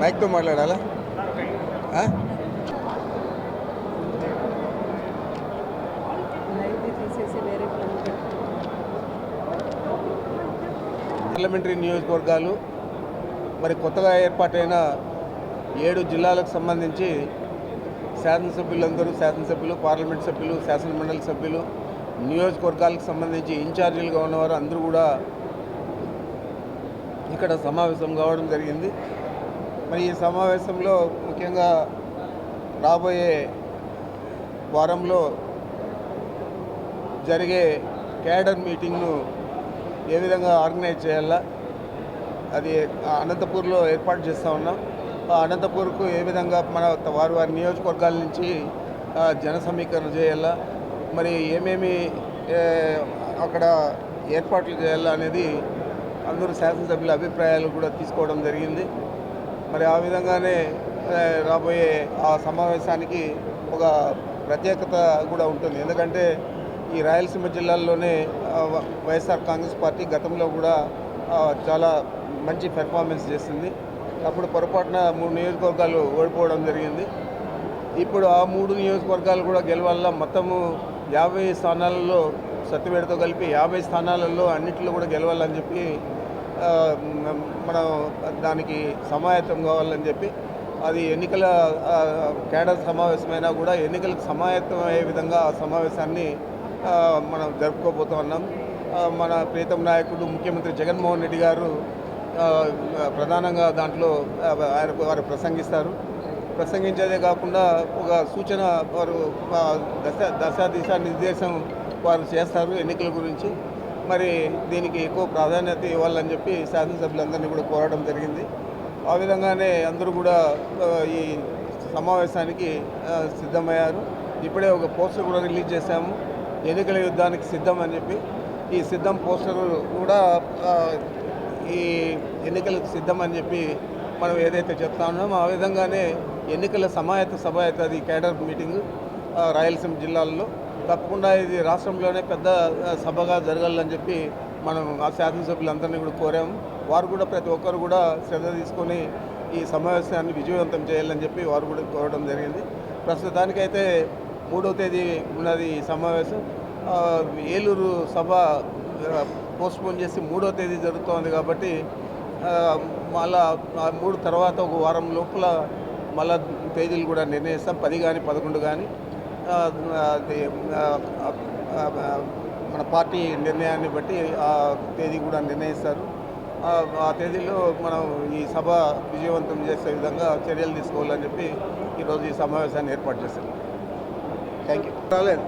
మైక్తో మాట్లాడాలా? తీసేసి పార్లమెంటరీ నియోజకవర్గాలు మరి కొత్తగా ఏర్పాటైన ఏడు జిల్లాలకు సంబంధించి శాసనసభ్యులందరూ శాసనసభ్యులు పార్లమెంట్ సభ్యులు శాసనమండలి సభ్యులు నియోజకవర్గాలకు సంబంధించి ఇన్ఛార్జీలుగా ఉన్నవారు అందరూ కూడా ఇక్కడ సమావేశం కావడం జరిగింది. మరి ఈ సమావేశంలో ముఖ్యంగా రాబోయే వారంలో జరిగే క్యాడర్ మీటింగ్ను ఏ విధంగా ఆర్గనైజ్ చేయాలా అది అనంతపూర్లో ఏర్పాటు చేస్తూ ఉన్నాం. అనంతపూర్కు ఏ విధంగా మన వారి వారి నియోజకవర్గాల నుంచి జన సమీకరణ చేయాలా మరి ఏమేమి అక్కడ ఏర్పాట్లు చేయాలా అనేది అందరూ శాసనసభ్యుల అభిప్రాయాలు కూడా తీసుకోవడం జరిగింది. మరి ఆ విధంగానే రాబోయే ఆ సమావేశానికి ఒక ప్రత్యేకత కూడా ఉంటుంది. ఎందుకంటే ఈ రాయలసీమ జిల్లాల్లోనే వ- వైఎస్ఆర్ కాంగ్రెస్ పార్టీ గతంలో కూడా చాలా మంచి పెర్ఫార్మెన్స్ చేసింది. అప్పుడు పొరపాటున మూడు నియోజకవర్గాలు ఓడిపోవడం జరిగింది. ఇప్పుడు ఆ మూడు నియోజకవర్గాలు కూడా గెలవాల మొత్తము యాభై స్థానాలలో సత్యవేడతో కలిపి యాభై స్థానాలలో అన్నింటిలో కూడా గెలవాలని చెప్పి మనం దానికి సమాయత్తం కావాలని చెప్పి అది ఎన్నికల కేడర్ సమావేశమైనా కూడా ఎన్నికలకు సమాయత్తం అయ్యే విధంగా ఆ సమావేశాన్ని మనం జరుపుకోబోతూ ఉన్నాం మన ప్రీతం నాయకుడు ముఖ్యమంత్రి జగన్మోహన్ రెడ్డి గారు ప్రధానంగా దాంట్లో ఆయన వారు ప్రసంగిస్తారు. ప్రసంగించేదే కాకుండా ఒక సూచన వారు దశ దశ దిశా నిర్దేశం వారు చేస్తారు ఎన్నికల గురించి. మరి దీనికి ఎక్కువ ప్రాధాన్యత ఇవ్వాలని చెప్పి శాసనసభ్యులందరినీ కూడా కోరడం జరిగింది. ఆ విధంగానే అందరూ కూడా ఈ సమావేశానికి సిద్ధమయ్యారు. ఇప్పుడే ఒక పోస్టర్ కూడా రిలీజ్ చేశాము. ఎన్నికల యుద్ధానికి సిద్ధం అని చెప్పి. ఈ సిద్ధం పోస్టర్ కూడా ఈ ఎన్నికలకు సిద్ధమని చెప్పి మనం ఏదైతే చెప్తా ఉన్నామో ఆ విధంగానే ఎన్నికల సమాయత సభ అది కేడర్ మీటింగ్ రాయలసీమ జిల్లాల్లో. తప్పకుండా ఇది రాష్ట్రంలోనే పెద్ద సభగా జరగాలని చెప్పి మనం ఆ శాసనసభ్యులందరినీ కూడా కోరాము. వారు కూడా ప్రతి ఒక్కరు కూడా శ్రద్ధ తీసుకొని ఈ సమావేశాన్ని విజయవంతం చేయాలని చెప్పి వారు కూడా కోరడం జరిగింది. ప్రస్తుతానికైతే మూడో తేదీ ఉన్నది ఈ సమావేశం. ఏలూరు సభ పోస్ట్పోన్ చేసి మూడో తేదీ జరుగుతోంది కాబట్టి మళ్ళా మూడు తర్వాత ఒక వారం లోపల మళ్ళా తేదీలు కూడా నిర్ణయిస్తాం. పది కానీ పదకొండు కానీ మన పార్టీ నిర్ణయాన్ని బట్టి ఆ తేదీ కూడా నిర్ణయిస్తారు. ఆ తేదీలో మనం ఈ సభ విజయవంతం చేసే విధంగా చర్యలు తీసుకోవాలని చెప్పి ఈరోజు ఈ సమావేశాన్ని ఏర్పాటు చేశాను థ్యాంక్ యూ రాలేదు.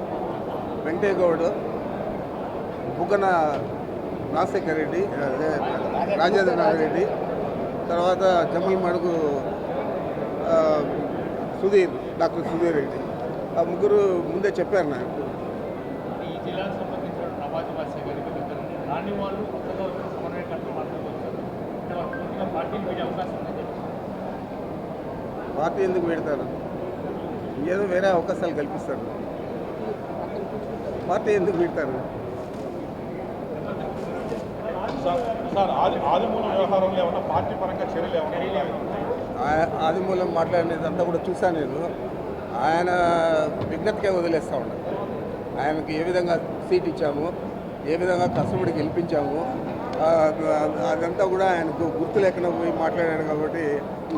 వెంకయ్య గౌడ్ బుగ్గన రాజశేఖర్ రెడ్డి రాజేంద్రనాథ్ రెడ్డి తర్వాత జమ్మల మడుగు సుధీర్ డాక్టర్ సుధీర్ రెడ్డి. ఆ ముగ్గురు ముందే చెప్పారు నాకు. పార్టీ ఎందుకు పెడతారు ఏదో వేరే అవకాశాలు కల్పిస్తారు. పార్టీ ఎందుకు పెడతారు సార్ సార్ ఆది ఆదిమూలం వ్యవహారంలో ఏమన్నా పార్టీ పరంగా చర్యలు ఏమన్నా ఆదిమూలం మాట్లాడినదంతా కూడా చూశాను నేను. ఆయన విజ్ఞతకే వదిలేస్తూ ఉన్నాను ఆయనకి ఏ విధంగా సీట్ ఇచ్చాము ఏ విధంగా కష్టపడి గెలిపించాము అదంతా కూడా ఆయనకు గుర్తు లేకుండా పోయి మాట్లాడాడు కాబట్టి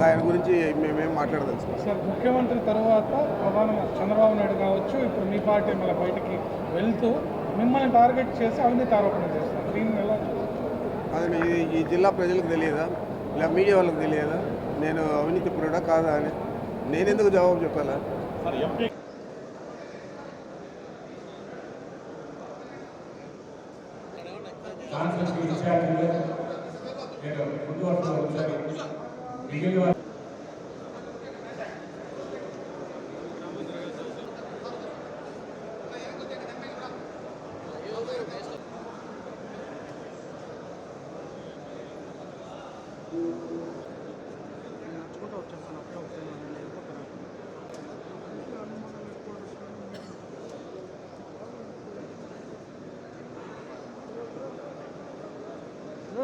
ఆయన గురించి మేమేం మాట్లాడదలుచుకోం సార్ ముఖ్యమంత్రి తర్వాత ప్రధానంగా చంద్రబాబు నాయుడు కావచ్చు ఇప్పుడు మీ పార్టీ మళ్ళీ బయటికి వెళ్తూ మిమ్మల్ని టార్గెట్ చేసి అవినీతి ఆరోపణ చేస్తారు దీన్ని? అది ఈ- ఈ జిల్లా ప్రజలకు తెలియదా? ఇలా మీడియా వాళ్ళకి తెలియదా? నేను అవినీతి పరుడా కాదా అని? నేనెందుకు జవాబు చెప్పాలా? సార్ నడుచుకుంటూ వచ్చేస్తాను అప్పుడే వచ్చేస్తాను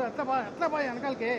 ఎట్లా బా ఎట్లా బా వెనకాలకి?